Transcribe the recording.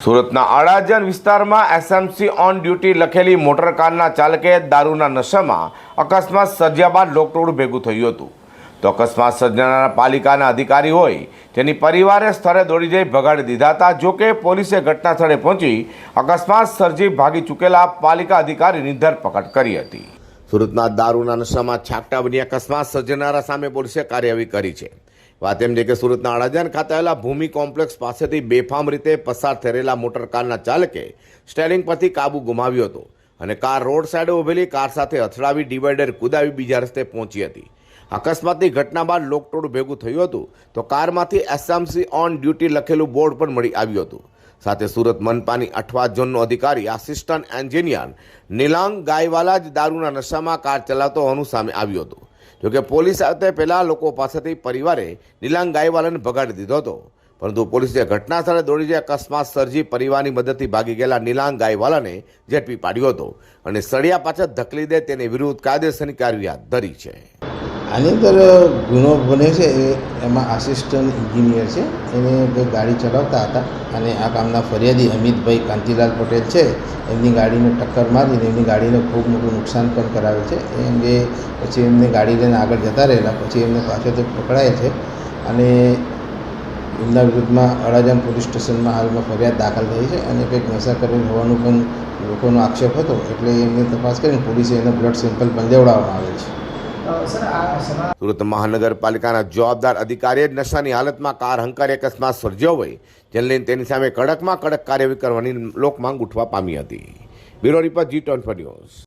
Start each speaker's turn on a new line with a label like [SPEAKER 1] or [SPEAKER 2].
[SPEAKER 1] સુરતના અડાજન વિસ્તારમાં એસએમસી ઓન ડ્યુટી લખેલી મોટરકારના ચાલકે દારૂના નશામાં અકસ્માત સર્જ્યા બાદ લોકટોળું ભેગું થયું હતું. તો અકસ્માત સર્જનારા પાલિકાના અધિકારી હોય તેની પરિવારે સ્થળે દોડી જઈ ભગાડી દીધા હતા જોકે પોલીસે ઘટના સ્થળે પહોંચી અકસ્માત સર્જી ભાગી ચૂકેલા પાલિકા અધિકારીની ધરપકડ કરી હતી. સુરતના દારૂના નશામાં છાકટા બની અકસ્માત સર્જનારા સામે પોલીસે કાર્યવાહી કરી છે. વાત એમ છે કે સુરતના અડાજણ ખાતે આવેલા ભૂમિ કોમ્પ્લેક્સ પાસેથી બેફામ રીતે પસાર થયેલા મોટર કારના ચાલકે સ્ટેરિંગ પરથી કાબુ ગુમાવ્યો હતો અને કાર રોડ સાઈડે ઉભેલી કાર સાથે અથડાવી, ડિવાઈડર કુદાવી બીજા રસ્તે પહોંચી હતી. અકસ્માતની ઘટના બાદ લોકટોળું ભેગું થયું હતું તો કારમાંથી એસએમસી ઓન ડ્યુટી લખેલું બોર્ડ પણ મળી આવ્યું હતું. સાથે સુરત મનપાની અઠવા ઝોનનો અધિકારી, આસિસ્ટન્ટ એન્જિનિયર નિલાંગ ગાયવાલા જ દારૂના નશામાં કાર ચલાવતો હોવાનું સામે આવ્યું હતું. જોકે પોલીસ આવતે પહેલા લોકો પાસેથી પરિવારે નિલાંગ ગાયવાલાને ભગાડી દીધો હતો. પરંતુ પોલીસે ઘટના સ્થળે દોડી જઈ અકસ્માત સર્જી પરિવારની મદદથી ભાગી ગયેલા નિલાંગ ગાયવાલાને ઝડપી પાડ્યો હતો અને સળિયા પાછળ ધકલી દે તેની વિરુદ્ધ કાયદેસરની કાર્યવાહી હાથ ધરી છે.
[SPEAKER 2] આની અંદર ગુનો બને છે એ એમાં આસિસ્ટન્ટ એન્જિનિયર છે. એને ગાડી ચલાવતા હતા અને આ કામના ફરિયાદી અમિતભાઈ કાંતિલાલ પટેલ છે. એમની ગાડીને ટક્કર મારીને એમની ગાડીને ખૂબ મોટું નુકસાન પણ કરાવે છે. એ અંગે પછી એમને ગાડી લઈને આગળ જતા રહેલા. પછી એમને પાછળથી પકડાય છે અને એમના વિરુદ્ધમાં અડાજણ પોલીસ સ્ટેશનમાં હાલમાં ફરિયાદ દાખલ થઈ છે અને કંઈક નશા કરેલ હોવાનું પણ લોકોનો આક્ષેપ હતો એટલે એમની તપાસ કરીને પોલીસે એનો બ્લડ સેમ્પલ પણ લેવડાવવામાં આવેલ છે.
[SPEAKER 1] સુરત મહાનગરપાલિકાના જવાબદાર અધિકારીએ નશાની હાલતમાં કાર હંકારી અકસ્માત સર્જ્યો હોય, જેને લઈને તેની સામે કડકમાં કડક કાર્યવાહી કરવાની લોકમાંગ ઉઠવા પામી હતી. Bureau report G twenty news.